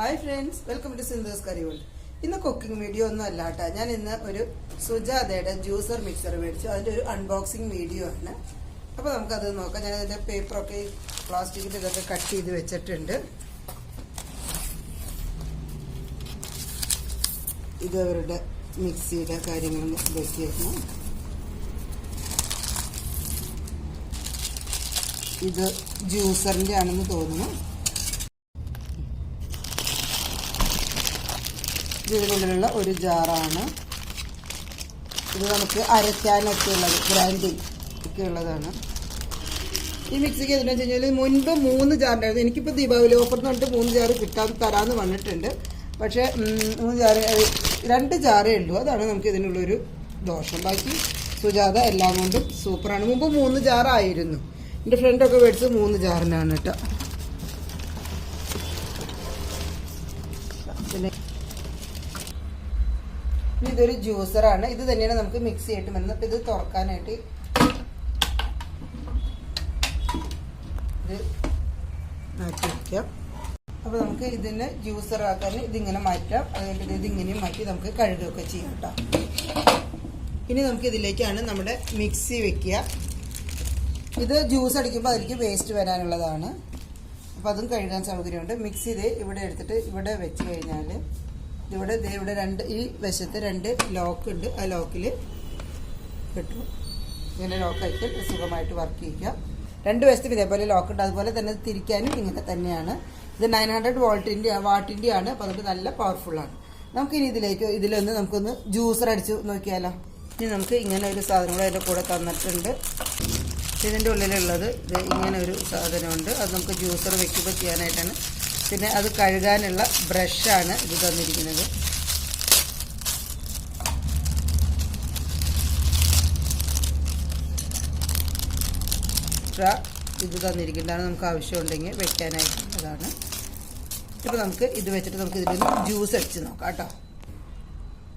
Hi friends welcome to Sindhu's curry world ഇന്ന് cooking video ഒന്നും അല്ല കേട്ടോ. ഞാൻ ഇന്ന് ഒരു സുജാതയുടെ ജ്യൂസർ മിക്സർ മേടിച്ചു. അതിന്റെ ഒരു അൺബോക്സിങ് വീഡിയോ ആണ്. അപ്പോൾ നമുക്കത് നോക്കാം. ഞാൻ അതിന്റെ പേപ്പറൊക്കെ പ്ലാസ്റ്റിക്കിന്റെ ഇതൊക്കെ കട്ട് ചെയ്ത് വെച്ചിട്ടുണ്ട്. ഇത് അവരുടെ മിക്സിയുടെ കാര്യങ്ങൾ ഇതൊക്കെയായിരുന്നു ഇത് ജ്യൂസറിന്റെ ആണെന്ന് തോന്നുന്നു. ഇതിനുള്ളിലുള്ള ഒരു ജാറാണ്. ഇത് നമുക്ക് അരയ്ക്കാനൊക്കെ ഉള്ളത് ഗ്രൈൻഡിങ് ഒക്കെ ഉള്ളതാണ്. ഈ മിക്സിക്ക് എന്താണെന്ന് വെച്ച് കഴിഞ്ഞാൽ മുൻപ് മൂന്ന് ജാറുണ്ടായിരുന്നു എനിക്കിപ്പോൾ ദീപാവലി ഓഫർ എന്ന് പറഞ്ഞിട്ട് മൂന്ന് ജാറ് കിട്ടാൻ തരാമെന്ന് പറഞ്ഞിട്ടുണ്ട് പക്ഷേ മൂന്ന് ജാറ് രണ്ട് ജാറേ ഉള്ളൂ. അതാണ് നമുക്ക് ഇതിനുള്ളൊരു ദോഷം. ബാക്കി സുജാത എല്ലാം കൊണ്ടും സൂപ്പറാണ്. മുമ്പ് മൂന്ന് ജാറായിരുന്നു. എന്റെ ഫ്രണ്ടൊക്കെ മേടിച്ചത് മൂന്ന് ജാറിനാണ് കേട്ടോ. പിന്നെ ഇനി ഇതൊരു ജ്യൂസറാണ് ഇത് തന്നെയാണ് നമുക്ക് മിക്സ് ചെയ്തിട്ട് വരുന്നത്. ഇത് തുറക്കാനായിട്ട് ഇത് മാറ്റി വയ്ക്കാം അപ്പൊ നമുക്ക് ഇതിന് ജ്യൂസർ ആക്കാൻ ഇതിങ്ങനെ മാറ്റാം. അതുകൊണ്ട് ഇത് ഇങ്ങനെയും മാറ്റി നമുക്ക് കഴുകുകയൊക്കെ ചെയ്യാം കേട്ടോ. ഇനി നമുക്ക് ഇതിലേക്കാണ് നമ്മുടെ മിക്സി വെക്കുക. ഇത് ജ്യൂസ് അടിക്കുമ്പോൾ അതിലേക്ക് വേസ്റ്റ് വരാനുള്ളതാണ്. അപ്പോൾ അതും കഴുകാൻ സൗകര്യമുണ്ട്. മിക്സി ഇത് ഇവിടെ എടുത്തിട്ട് ഇവിടെ വെച്ച് കഴിഞ്ഞാൽ ഇവിടെ ഇവിടെ രണ്ട് ഈ വശത്ത് രണ്ട് ലോക്ക് ഉണ്ട്. ആ ലോക്കിൽ കിട്ടും ഇങ്ങനെ ലോക്ക് ആയിട്ട് സുഖമായിട്ട് വർക്ക് ചെയ്യിക്കാം രണ്ട് വശത്തും ഇതേപോലെ ലോക്ക് ഉണ്ട്. അതുപോലെ തന്നെ തിരിക്കാനും ഇങ്ങനെ തന്നെയാണ്. ഇത് നയൻ ഹൺഡ്രഡ് വോൾട്ടിന്റെ വാട്ടിന്റെ ആണ്. അപ്പോൾ അതുകൊണ്ട് നല്ല പവർഫുള്ളാണ് നമുക്കിനി ഇതിലേക്ക് ഇതിലൊന്ന് നമുക്കൊന്ന് ജ്യൂസർ അടിച്ച് നോക്കിയാലോ? ഇനി നമുക്ക് ഇങ്ങനെ ഒരു സാധനം കൂടെ അതിന്റെ കൂടെ തന്നിട്ടുണ്ട്. ഇതിന്റെ ഉള്ളിലുള്ളത് ഇത് ഇങ്ങനെ ഒരു സാധനമുണ്ട്. അത് നമുക്ക് ജ്യൂസർ വെക്കുമ്പോൾ ചെയ്യാനായിട്ടാണ് പിന്നെ അത് കഴുകാനുള്ള ബ്രഷാണ് ഇത് തന്നിരിക്കുന്നത്. എക്സ്ട്രാ ഇത് തന്നിരിക്കുന്നതാണ് നമുക്ക് ആവശ്യമുണ്ടെങ്കിൽ വെക്കാനായിട്ടുള്ളതാണ്. ഇപ്പോൾ നമുക്ക് ഇത് വെച്ചിട്ട് നമുക്ക് ഇതിലൊന്ന് ജ്യൂസ് അടിച്ച് നോക്കാം കേട്ടോ.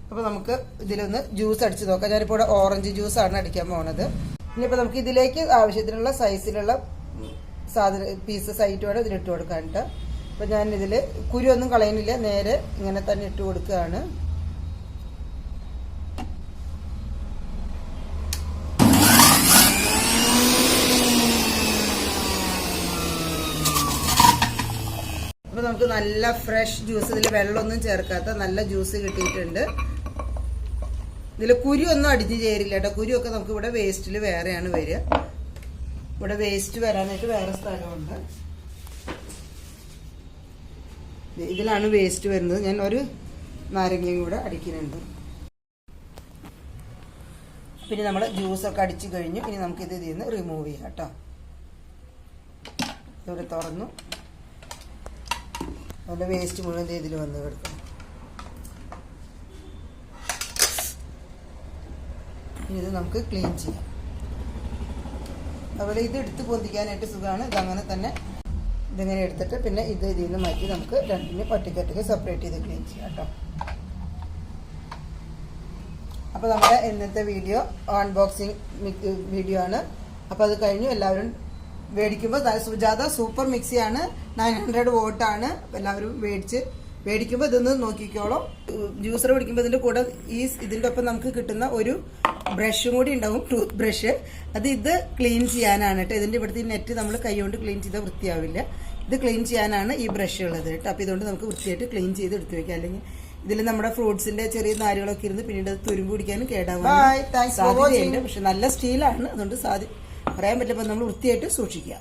അപ്പോൾ നമുക്ക് ഇതിലൊന്ന് ജ്യൂസ് അടിച്ച് നോക്കാം. ഞാനിപ്പോൾ ഇവിടെ ഓറഞ്ച് ജ്യൂസാണ് അടിക്കാൻ പോണത്. ഇനിയിപ്പോൾ നമുക്ക് ഇതിലേക്ക് ആവശ്യത്തിനുള്ള സൈസിലുള്ള സാധന പീസസ് ആയിട്ട് വേണം ഇതിലിട്ട് കൊടുക്കാനുണ്ട് അപ്പോൾ ഞാനിതിൽ കുരുവൊന്നും കളയുന്നില്ല നേരെ ഇങ്ങനെ തന്നെ ഇട്ട് കൊടുക്കുകയാണ്. അപ്പോൾ നമുക്ക് നല്ല ഫ്രഷ് ജ്യൂസ് ഇതിൽ വെള്ളമൊന്നും ചേർക്കാത്ത നല്ല ജ്യൂസ് കിട്ടിയിട്ടുണ്ട്. ഇതിൽ കുരു ഒന്നും അടിഞ്ഞു ചേരില്ല കേട്ടോ. കുരുവൊക്കെ നമുക്ക് ഇവിടെ വേസ്റ്റിൽ വേറെയാണ് വരിക. ഇവിടെ വേസ്റ്റ് വരാനായിട്ട് വേറെ സ്ഥലമുണ്ട്. ഇതിലാണ് വേസ്റ്റ് വരുന്നത്. ഞാൻ ഒരു നാരങ്ങയും കൂടെ അടിക്കുന്നുണ്ട്. പിന്നെ നമ്മൾ ജ്യൂസൊക്കെ അടിച്ചു കഴിഞ്ഞു ഇനി നമുക്കിത് ഇതിൽ നിന്ന് റിമൂവ് ചെയ്യാം കേട്ടോ. ഇവിടെ തുറന്നു. അതിന്റെ വേസ്റ്റ് മുഴുവൻ ഇതിൽ വന്ന് കിടക്കും ഇനി ഇത് നമുക്ക് ക്ലീൻ ചെയ്യാം. അതുപോലെ ഇത് എടുത്ത് പൊന്തിക്കാനായിട്ട് സുഖമാണ്. ഇതങ്ങനെ തന്നെ ഇതിങ്ങനെ എടുത്തിട്ട് പിന്നെ ഇത് ഇതിൽ നിന്ന് മാറ്റി നമുക്ക് രണ്ടിന് ഒറ്റയ്ക്കൊറ്റയ്ക്ക് സെപ്പറേറ്റ് ചെയ്ത് ക്ലീൻ ചെയ്യാം കേട്ടോ. അപ്പോൾ നമ്മുടെ ഇന്നത്തെ വീഡിയോ അൺബോക്സിങ് വീഡിയോ ആണ്. അപ്പോൾ അത് കഴിഞ്ഞു. എല്ലാവരും മേടിക്കുമ്പോൾ സുജാത സൂപ്പർ മിക്സിയാണ് നയൻ ഹൺഡ്രഡ് വോട്ടാണ് എല്ലാവരും മേടിച്ച് മേടിക്കുമ്പോൾ ഇതൊന്ന് നോക്കിക്കോളൂ. ജ്യൂസർ പിടിക്കുമ്പോൾ ഇതിന്റെ കൂടെ ഈ ഇതിന്റെ ഒപ്പം നമുക്ക് കിട്ടുന്ന ഒരു ബ്രഷും കൂടി ഉണ്ടാവും ടൂത്ത് ബ്രഷ് അത് ഇത് ക്ലീൻ ചെയ്യാനാണ് കേട്ടോ. ഇതിന്റെ ഇവിടുത്തെ നെറ്റ് നമ്മൾ കൈകൊണ്ട് ക്ലീൻ ചെയ്താൽ വൃത്തിയാവില്ല. ഇത് ക്ലീൻ ചെയ്യാനാണ് ഈ ബ്രഷ് ഉള്ളത് കേട്ടോ. അപ്പോൾ ഇതുകൊണ്ട് നമുക്ക് വൃത്തിയായിട്ട് ക്ലീൻ ചെയ്ത് എടുത്തു വെക്കാം. അല്ലെങ്കിൽ ഇതിൽ നമ്മുടെ ഫ്രൂട്ട്സിന്റെ ചെറിയ നാരുകളൊക്കെ ഇരുന്ന് പിന്നീട് അത് തുരുമ്പ് പിടിക്കാനും കേടാവാനും സാധ്യതയുണ്ട്. പക്ഷെ നല്ല സ്റ്റീലാണ് അതുകൊണ്ട് സാധ്യ പറയാൻ പറ്റില്ല. നമ്മൾ വൃത്തിയായിട്ട് സൂക്ഷിക്കുക.